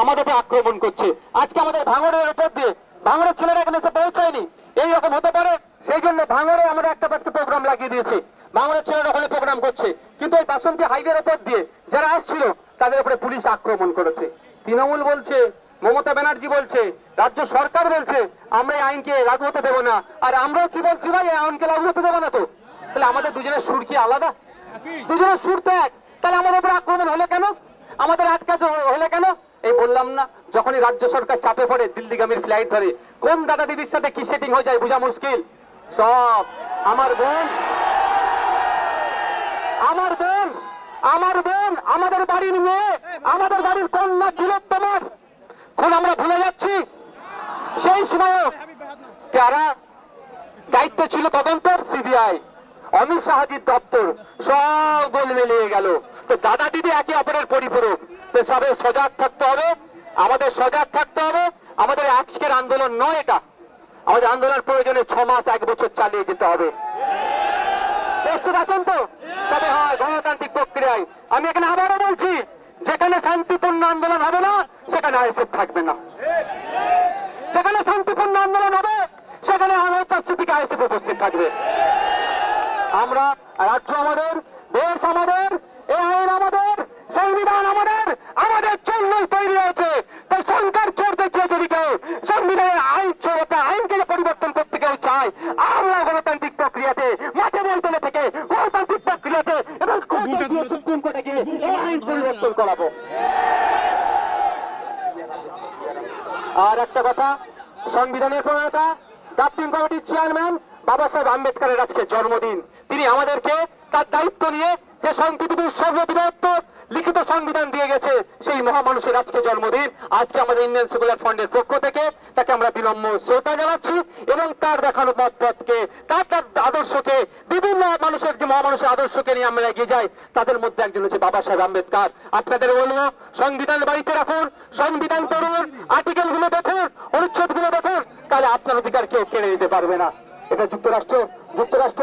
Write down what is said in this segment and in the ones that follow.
আমাদের উপর আক্রমণ করছে। আজকে আমাদের ভাঙড়ের উপর দিয়ে ভাঙড়ের ছেলেরা এখানে এসে পৌঁছায়নি। এই রকম হতে পারে, সেই জন্য ভাঙড়ে আমরা একটা আজকে প্রোগ্রাম লাগিয়ে দিয়েছি। ভাঙড়ের ছেলেরা ওখানে প্রোগ্রাম করছে। কিন্তু ওই বাসন্তী হাইওয়ের উপর দিয়ে যারা আসছিল, তাদের উপরে পুলিশ আক্রমণ করেছে। তৃণমূল বলছে, মমতা ব্যানার্জি বলছে, রাজ্য সরকার বলছে, আমরা এই আইনকে লাগু হতে দেবো না। আর আমরাও কি বলছি ভাই, এই আইনকে লাগু হতে দেবো না তো? তাহলে আমাদের দুজনের সুর কি আলাদা? দুজনের সুর তো এক। তাহলে আমাদের উপর আক্রমণ হলো কেন? আমাদের আটকাজ হলে কেন? এই বললাম না, যখনই রাজ্য সরকার চাপে পড়ে দিল্লিগামীর ফ্লাইট ধরে, কোন দাদা দিদির সাথে কি সেটিং হয়ে যায় বোঝা মুশকিল? সব আমার বোন আমার বোন আমার বোন, আমাদের বাড়ির মেয়ে, আমাদের বাড়ির কন্যা ছিল তোমার। কোন আমরা ভুলে যাচ্ছি। সেই সময় কারা দায়িত্ব ছিল তদন্তের? সিবিআই। অমিত শাহাজির দপ্তর। সব গোল মিলিয়ে গেল। তো দাদা দিদি একে অপরের পরিপূরক। সবে সজাগ থাকতে হবে, আমাদের সজাগ থাকতে হবে। আমাদের আজকের আন্দোলন নয় এটা। আমাদের আন্দোলন প্রয়োজনে ছ মাস, এক বছর চালিয়ে যেতে হবে। প্রস্তুত আছেন তো? তবে হয়, গণতান্ত্রিক প্রক্রিয়ায়। আমি এখানে আবারও বলছি, যেখানে শান্তিপূর্ণ আন্দোলন হবে না, সেখানে আইসেফ থাকবে না। যেখানে শান্তিপূর্ণ আন্দোলন হবে, সেখানে আইসেফ উপস্থিত থাকবে। আমরা রাজ্য আমাদের, দেশ আমাদের এ আইন আমাদের, সংবিধান আমাদের আমাদের জন্যই তৈরি হয়েছে। তাই সরকার চোর দেখিয়ে যদি কেউ। সংবিধানের আইন চোরতা আইনকে পরিবর্তন করতে কেউ চায় আমরা গণতান্ত্রিক প্রক্রিয়াতে মাঠে ময়দানে থেকে গণতান্ত্রিক প্রক্রিয়াতে এবং সুপ্রিম কোর্টে গিয়ে এই আইন পরিবর্তন করাবো। আর একটা কথা সংবিধানের প্রণেতা ড্রাফটিং কমিটির চেয়ারম্যান বাবা সাহেব আম্বেদকরের আজকে জন্মদিন। তিনি আমাদেরকে তার দায়িত্ব নিয়ে যে পৃথিবীর সর্ববৃহত্তর লিখিত সংবিধান দিয়ে গেছে সেই মহামানুষের আজকে জন্মদিন। আজকে আমাদের ইন্ডিয়ান সেকুলার ফান্ডের পক্ষ থেকে তাকে আমরা বিনম্র শ্রদ্ধা জানাচ্ছি এবং তার দেখানো মত পথকে তার তার আদর্শকে, বিভিন্ন মানুষের যে মহামানুষের আদর্শকে নিয়ে আমরা এগিয়ে যাই, তাদের মধ্যে একজন হচ্ছে বাবা সাহেব আম্বেদকর। আপনাদের বলব, সংবিধান বাড়িতে রাখুন, সংবিধান পড়ুন আর্টিকেলগুলো দেখুন অনুচ্ছেদগুলো দেখুন, তাহলে আপনার অধিকার কেউ কেড়ে নিতে পারবে না। এটা যুক্তরাষ্ট্র যুক্তরাষ্ট্র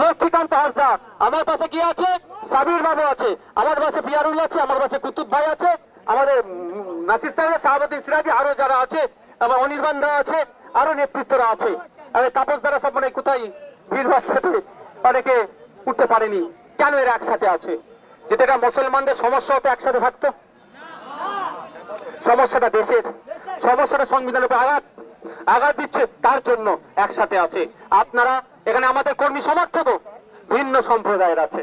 লক্ষ্মীকান্ত হাসদা আমার পাশে কি আছে? সাবির বাবু আছে। আমার পাশে পিয়ারুল আছে, আমার পাশে কুতুব ভাই আছে, আমাদের নাসির সাহেব, শাহাবুদ্দিন সিরাজি আরও যারা আছে আমার অনির্বাণ দা আছে, আরও নেতৃত্বরা আছে। তাপস দ্বারা সব মানে কোথায় ভিড় অনেকে উঠতে পারেনি। কেন এরা একসাথে আছে? যেটা মুসলমানদের সমস্যা হতো, একসাথে থাকতো? সমস্যাটা দেশের, সমস্যাটা সংবিধানের উপর আঘাত আঘাত দিচ্ছে তার জন্য একসাথে আছে। আপনারা এখানে আমাদের কর্মী সমর্থক ভিন্ন সম্প্রদায়ের আছে।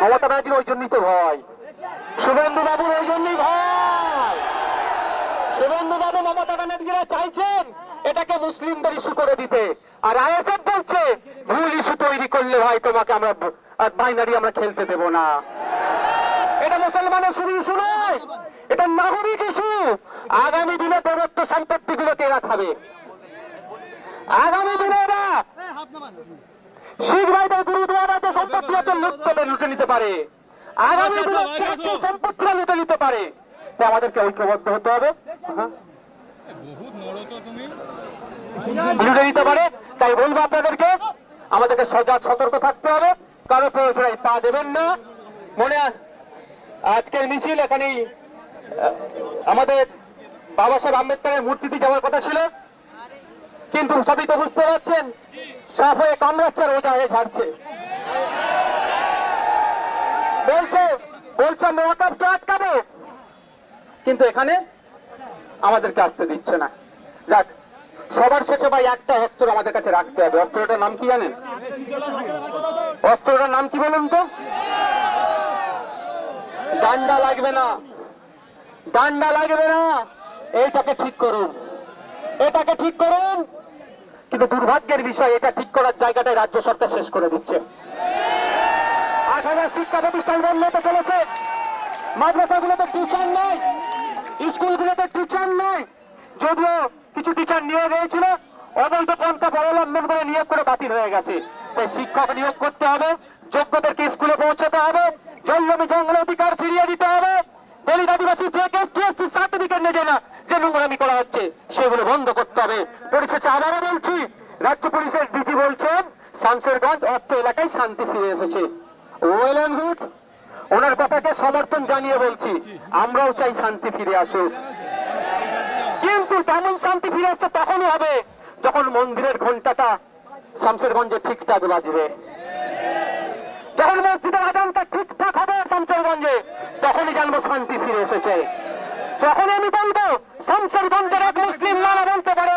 মমতা ব্যানার্জির ওই জন্যই তো ভয়। শুভেন্দু বাবুর ওই জন্যই ভয়। শুভেন্দু বাবু মমতা ব্যানার্জিরা চাইছেন এটাকে মুসলিমদের ইস্যু করে দিতে। আর আইএসএফ বলছে, ভুল ইস্যু তৈরি করলে ভাই তোমাকে আমরা বাইনারি আমরা খেলতে দেব না। এটা মুসলমানের শুধু ইস্যু নয়, এটা নাগরিক ইস্যু। আগামী দিনে দেবত্ব সম্পত্তি গুলোকে এরা খাবে। আগামী দিনে এরা শিখ ভাইদের গুরুদুয়ারা যে সম্পত্তি আছে লুট করে লুটে নিতে পারে। আগামী দিনে চাকরি সম্পত্তিরা লুটে নিতে পারে। আমাদেরকে ঐক্যবদ্ধ হতে হবে। লুটে নিতে পারে। তাই বলব আপনাদেরকে আমাদেরকে সজাগ সতর্ক থাকতে হবে। কারও প্রয়োজনে পা দেবেন না। মনে আজকের মিছিল এখানেই আমাদের বাবা সাহেব আম্বেদকরের মূর্তিতে যাওয়ার কথা ছিল। কিন্তু সবই তো বুঝতে পারছেন? সাফ হয়ে কামড়াচ্ছে আর ওজা হয়ে ঝাড়ছে বলছে বলছে মহাকাবকে আটকাবো। কিন্তু এখানে আমাদেরকে আসতে দিচ্ছে না। যাক সবার শেষে ভাই একটা অস্ত্র আমাদের কাছে রাখতে হবে। অস্ত্রটার নাম কি জানেন? অস্ত্রটার নাম কি বলুন তো? ডান্ডা লাগবে না। ডান্ডা লাগবে না। এইটাকে ঠিক করুন। এটাকে ঠিক করুন। কিন্তু দুর্ভাগ্যের বিষয়, এটা ঠিক করার জায়গাটায় রাজ্য সরকার শেষ করে দিচ্ছে। শিক্ষা প্রতিষ্ঠান চলেছে। মাদ্রাসাগুলোতে টিচার নয় স্কুলগুলোতে টিচার নয় যদিও কিছু টিচার নিয়োগ হয়েছিল অবৈধ পন্থা অবলম্বন করে নিয়োগ করে বাতিল হয়ে গেছে। তাই শিক্ষক নিয়োগ করতে হবে, যোগ্যদেরকে স্কুলে পৌঁছাতে হবে জঙ্গলে জঙ্গল অধিকার ফিরিয়ে দিতে হবে। দলিত আদিবাসী সার্টিফিকেট নেবে না, যে নোংরামি করা হচ্ছে, সেগুলো বন্ধ করতে হবে। পরিশেষে আবারও বলছি, রাজ্য পুলিশের ডিজি বলছেন শামশেরগঞ্জ অর্থ এলাকায় শান্তি ফিরে এসেছে। Well and good. ওনার কথাকে সমর্থন জানিয়ে বলছি, আমরাও চাই শান্তি ফিরে আসুক। কিন্তু তেমন শান্তি ফিরে আসছে, তখনই হবে, যখন মন্দিরের ঘন্টাটা শামসেরগঞ্জে ঠিকঠাক বাজবে। যখন মসজিদের আজানটা ঠিকঠাক হবে শামশেরগঞ্জে তখনই জানব শান্তি ফিরে এসেছে। যখন আমি বলব শামশেরগঞ্জের এক মুসলিম নানা বলতে পারে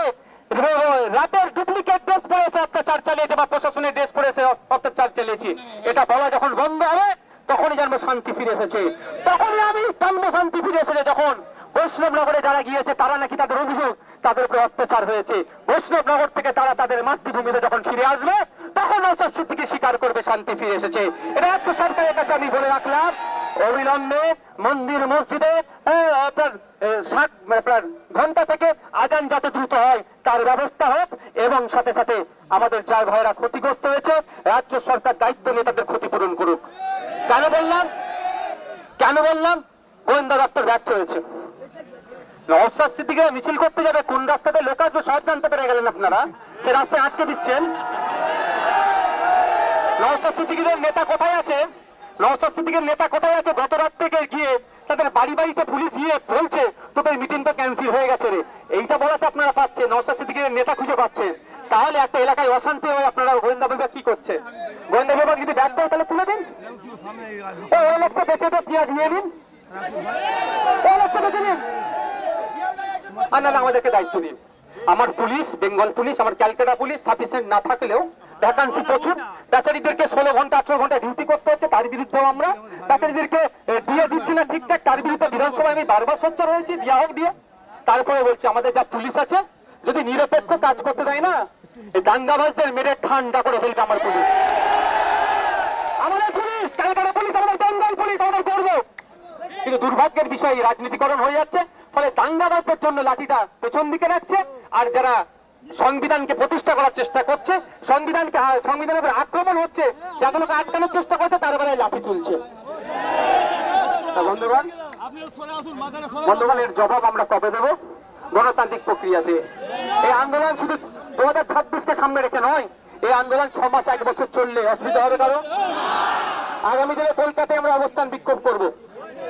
রাতের ডুপ্লিকেট ড্রেস পরেছে, অত্যাচার চালিয়েছে বা প্রশাসনের ড্রেস পরেছে অত্যাচার চালিয়েছি। এটা বলা যখন বন্ধ হবে, তখনই জানব শান্তি ফিরে এসেছে। তখনই আমি জানব শান্তি ফিরে এসেছে যখন বৈষ্ণবনগরে যারা গিয়েছে, তারা নাকি তাদের অভিযোগ, তাদের উপরে অত্যাচার হয়েছে। বৈষ্ণবনগর থেকে তারা তাদের মাতৃভূমিতে যখন ফিরে আসবে, তখন অস্বস্তি থেকে স্বীকার করবে, শান্তি ফিরে এসেছে। এটা রাজ্য সরকারের কাছে আমি বলে রাখলাম। অবিলম্বে মন্দির মসজিদে আপনার ষাট, আপনার ঘণ্টা থেকে আজান যাতে দ্রুত হয়, তার ব্যবস্থা হোক। এবং সাথে সাথে আমাদের যা ভাইরা ক্ষতিগ্রস্ত হয়েছে। রাজ্য সরকার দায়িত্ব নিয়ে তাদের ক্ষতিপূরণ করুক। কেন বললাম? কেন বললাম? গোয়েন্দা দপ্তর ব্যর্থ হয়েছে। নওসাদ সিদ্দিকে মিছিল করতে যাবে, কোন রাস্তাতে লোক আসবে সব জানতে পেরে গেলেন আপনারা? সে রাস্তায় আটকে দিচ্ছেন। নওসাদ সিদ্দিকের নেতা কোথায় আছে নওসাদ সিদ্দিকের নেতা কোথায় আছে? গত রাত থেকে গিয়ে তাদের বাড়ি বাড়িতে পুলিশ গিয়ে বলছে, তোদের মিটিং তো ক্যান্সেল হয়ে গেছে রে। এইটা বলাতে আপনারা পাচ্ছেন নওসাদ সিদ্দিকের নেতা খুঁজে পাচ্ছেন। তাহলে একটা এলাকায় অশান্তি হয়ে আপনারা গোয়েন্দা বিভাগ কি করছে? গোয়েন্দা বিভাগ যদি ব্যর্থ হয় তাহলে তুলে দিন। ও ওলেক্সা বেঁচে দিয়ে পেঁয়াজ নিয়ে নিন। ওলেক্সা বেঁচে নিন। আর আমাদেরকে দায়িত্ব দিন আমার পুলিশ, বেঙ্গল পুলিশ, আমার ক্যালকাটা পুলিশ, সাফিসিয়েন্ট না থাকলেও ভ্যাকান্সি প্রচুর। বেচারিদেরকে ষোলো ঘণ্টা, আঠারো ঘণ্টা ডিউটি করতে হচ্ছে, তার বিরুদ্ধেও আমরা। বেচারিদেরকে দিয়ে দিচ্ছি না ঠিকঠাক, তার বিরুদ্ধে বিধানসভায় আমি বারবার সোচ্চার হয়েছি, দিয়া হোক, দিয়ে তারপরে বলছি, আমাদের যা পুলিশ আছে, যদি নিরপেক্ষ কাজ করতে দেয় না, এই দাঙ্গাবাজদের মেরে ঠান্ডা করে ফেলবে আমার পুলিশ। আমাদের পুলিশ ক্যালকাটা পুলিশ, আমাদের বেঙ্গল পুলিশ, আমাদের করব কিন্তু দুর্ভাগ্যের বিষয় রাজনীতিকরণ হয়ে যাচ্ছে, ফলে দাঙ্গাবাজদের জন্য লাঠিটা পেছন দিকে রাখছে আর যারা সংবিধানকে প্রতিষ্ঠা করার চেষ্টা করছে। সংবিধানকে সংবিধানের উপর আক্রমণ হচ্ছে। যাগুলোকে আটকানোর চেষ্টা করছে, তার বেলায় লাঠি তুলছে। বন্ধুগণ জবাব আমরা কবে দেবো? গণতান্ত্রিক প্রক্রিয়াতে। এই আন্দোলন শুধু দু হাজার ছাব্বিশকে সামনে রেখে নয়, এই আন্দোলন ছ মাস, এক বছর চললে অসুবিধা হবে কারও? আগামী দিনে কলকাতায় আমরা অবস্থান বিক্ষোভ করব।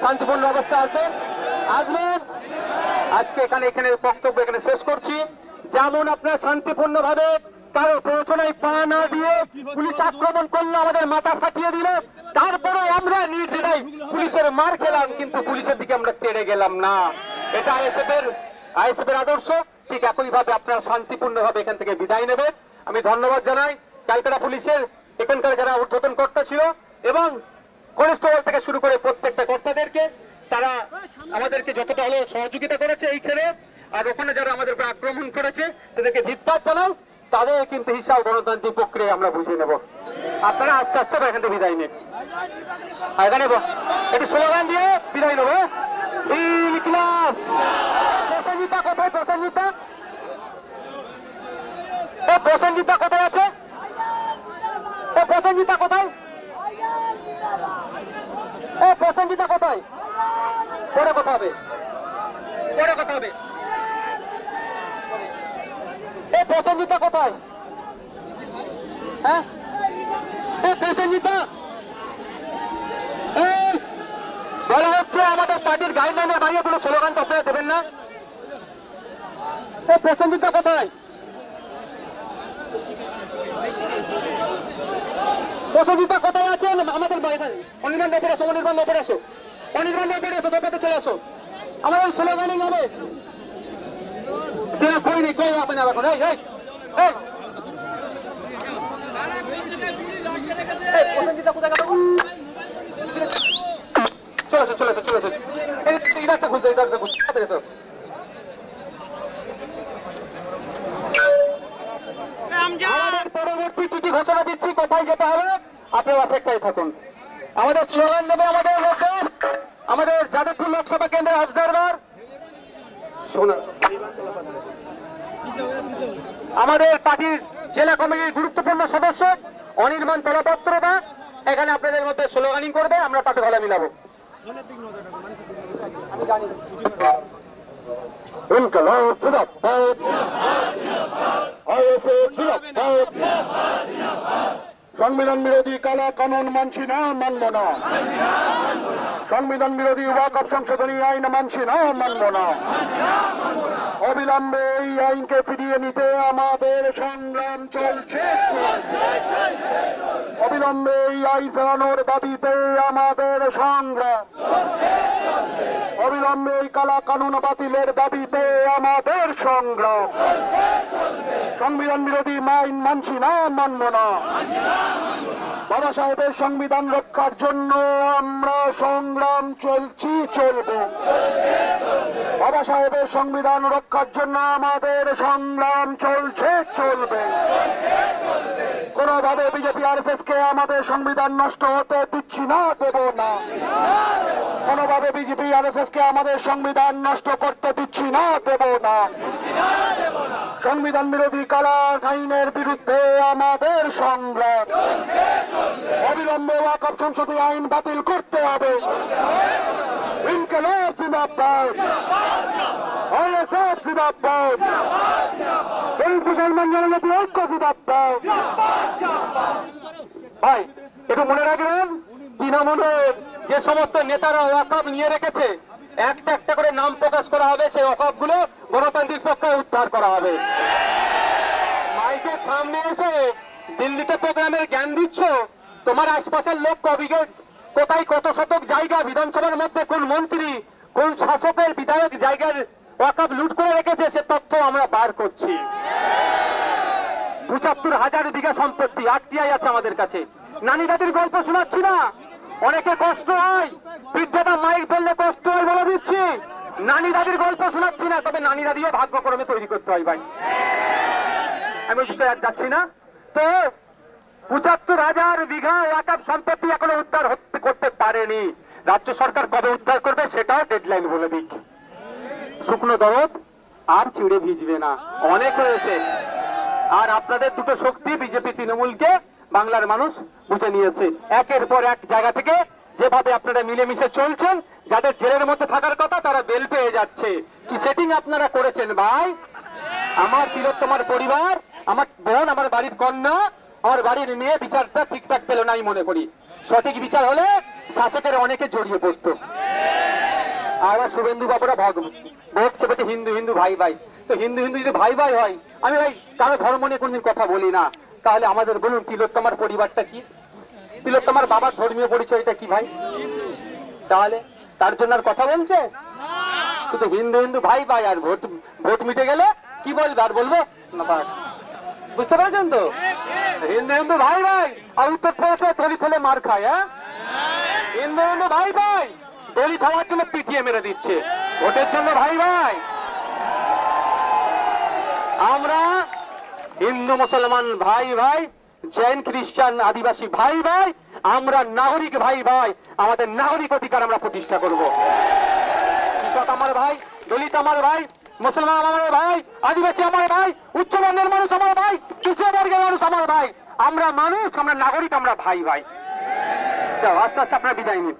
শান্তিপূর্ণ অবস্থা আসবেন আসবেন। আজকে এখানে এখানে বক্তব্য এখানে শেষ করছি। যেমন আপনার শান্তিপূর্ণ ভাবে কারও প্ররোচনায় পা না দিয়ে পুলিশ আক্রমণ করল আমাদের মাথা ফাটিয়ে দিল। তারপরে আমরা নির্দ্বিধায় পুলিশের মার খেলাম কিন্তু পুলিশের দিকে আমরা তেড়ে গেলাম না। এটা আইএসএফ এর আইএসএফ এর আদর্শ। ঠিক একই ভাবে আপনারা শান্তিপূর্ণ ভাবে এখান থেকে বিদায় নেবেন। আমি ধন্যবাদ জানাই ক্যালকাটা পুলিশের। এখানকার যারা ঊর্ধ্বতন কর্তা ছিল এবং কনস্টেবল থেকে শুরু করে প্রত্যেকটা কর্তাদেরকে তারা আমাদেরকে যতটা হলো সহযোগিতা করেছে এই খেলে আর ওখানে যারা আমাদের উপর আক্রমণ করেছে, তাদেরকে ধিক্কার জানাও তাদের কিন্তু হিসাব গণতান্ত্রিক প্রক্রিয়া আমরা বুঝে নেব। আপনারা আস্তে আস্তে এখান থেকে বিদায় নেন। এখানে একটু স্লোগান দিয়ে বিদায় নেব। কোথায়? পরে কথা হবে। পরে কথা হবে। এ প্রসেনজিতা কোথায় হ্যাঁ? এই, আপনারা দেবেন না। কোথায়? প্রসেনজিতা কোথায় আমাদের অনির্বাণ ওপরে আসো অনির্বাণ ওপরে আসো অনির্বাণ ওপরে আসো দোকানে চলে আসো আমাদের স্লোগানিং হবে কেন কই আপনি এখন? এই এই এই। এই, চলে চলে ঘোষণা দিচ্ছি কোথায় যেতে হবে? আপনি অপেক্ষায় থাকুন। আমাদের স্লোগান দেবে আমাদের লোকে আমাদের যাদবপুর লোকসভা কেন্দ্রের অবজারভার শোনা। আমাদের পার্টির জেলা কমিটির গুরুত্বপূর্ণ সদস্য অনির্বাণ তলাপত্রদা এখানে আপনাদের মধ্যে স্লোগানিং করবে, আমরা তাতে গলা মিলাবো। আইএসএ, জিন্দাবাদ। সংবিধান বিরোধী কালা কানুন মানছি না, মানব না। সংবিধান বিরোধী ওয়াকফ সংশোধনী আইন মানছি না, মানব না। অবিলম্বে এই আইনকে ফিরিয়ে নিতে আমাদের সংগ্রাম চলছে। অবিলম্বে এই আইন ফেরানোর দাবিতে আমাদের সংগ্রাম। অবিলম্বে এই কালা কানুন বাতিলের দাবিতে আমাদের সংগ্রাম। সংবিধান বিরোধী মাইন মানছি না, মানব না। বাবা সাহেবের সংবিধান রক্ষার জন্য আমরা সংগ্রাম চলছি, চলব। বাবা সাহেবের সংবিধান রক্ষার জন্য আমাদের সংগ্রাম চলছে, চলবে। কোনোভাবে বিজেপি আর কে আমাদের সংবিধান নষ্ট হতে দিচ্ছি না, দেব না। কোনোভাবে বিজেপি আর কে আমাদের সংবিধান নষ্ট করতে দিচ্ছি না, দেব না। সংবিধান বিরোধী কালা আইনের বিরুদ্ধে আমাদের সংগ্রাম। অবিলম্বে ওয়াকফ সংসদে আইন বাতিল করতে হবে। জিন্দাবাদ। ভাই, একটু মনে রাখবেন তৃণমূলের যে সমস্ত নেতারা ওয়াকফ নিয়ে রেখেছে, একটা একটা করে নাম প্রকাশ করা হবে, সেই ওয়াকফগুলো গণতান্ত্রিক পক্ষে উদ্ধার করা হবে। মাইকের সামনে এসে দিল্লিতে প্রোগ্রামের জ্ঞান দিচ্ছ, তোমার আশপাশের লোক কবিকে কোথায় কত শতক জায়গা বিধানসভার মধ্যে, কোন মন্ত্রী, কোন শাসকের বিধায়ক জায়গার ওয়াকফ লুট করে রেখেছে, সে তথ্য আমরা বার করছি। পঁচাত্তর হাজার বিঘা সম্পত্তি আটটিআই আছে আমাদের কাছে। নানি দাদির গল্প শোনাচ্ছি না? অনেকে কষ্ট হয়, বৃদ্ধতা মাইক ধরলে কষ্ট হয় বলে দিচ্ছি। নানি দাদির গল্প শোনাচ্ছি না, তবে নানি দাদিও ভাগ্যক্রমে তৈরি করতে হয় ভাই। আমি বিষয়ে আর যাচ্ছি না। তো, পঁচাত্তর হাজার বিঘা ওয়াকাপ সম্পত্তি এখনও উদ্ধার করতে পারেনি। রাজ্য সরকার কবে উদ্ধার করবে সেটাও ডেডলাইন বলে দিক শুকনো দরদ আর চিড়ে ভিজবে না। অনেক হয়েছে। আর আপনাদের দুটো শক্তি বিজেপি তৃণমূলকে বাংলার মানুষ বুঝে নিয়েছে। একের পর এক জায়গা থেকে যেভাবে আপনারা মিলেমিশে চলছেন, যাদের জেলের মধ্যে থাকার কথা তারা বেল পেয়ে যাচ্ছে। কি সেটিং আপনারা করেছেন ভাই? আমার তিলোত্তমার পরিবার, আমার বোন, আমার বাড়ির কন্যা আমার বাড়ির মেয়ে বিচারটা ঠিকঠাক পেল নাই মনে করি। সঠিক বিচার হলে শাসকের অনেকে জড়িয়ে পড়তো। আর শুভেন্দু বাবুরা ভগ ভোট চেপেছে হিন্দু হিন্দু ভাই ভাই। তো হিন্দু হিন্দু যদি ভাই ভাই হয়, আমি ভাই কারও ধর্ম নিয়ে কোনদিন কথা বলি না। তাহলে আমাদের বলুন, তিলোত্তমার পরিবারটা কি? তিলোত্তমার বাবার ধর্মীয় পরিচয়টা কি ভাই? তাহলে তার জন্য আর কথা বলছে? শুধু হিন্দু হিন্দু ভাই ভাই, আর ভোট ভোট মিটে গেলে কি বলবে আর বলব? বুঝতে পেরেছেন তো? হিন্দু হিন্দু ভাই ভাই, আর উত্তর প্রদেশে দলিত হলে মার খায় হ্যাঁ? হিন্দু হিন্দু ভাই ভাই দলিত হওয়ার জন্য পিটিয়ে মেরে দিচ্ছে। ভোটের জন্য ভাই ভাই। আমরা হিন্দু মুসলমান ভাই ভাই, জৈন খ্রিস্টান আদিবাসী ভাই ভাই, আমরা নাগরিক ভাই ভাই, আমাদের নাগরিক অধিকার আমরা প্রতিষ্ঠা করব। কৃষক আমার ভাই, দলিত আমার ভাই, মুসলমান আমার ভাই, আদিবাসী আমার ভাই, উচ্চ বর্ণের মানুষ আমার ভাই, তৃতীয় বর্গের মানুষ আমার ভাই। আমরা মানুষ, আমরা নাগরিক, আমরা ভাই ভাই। আস্তে আস্তে আপনারা বিদায় নিন।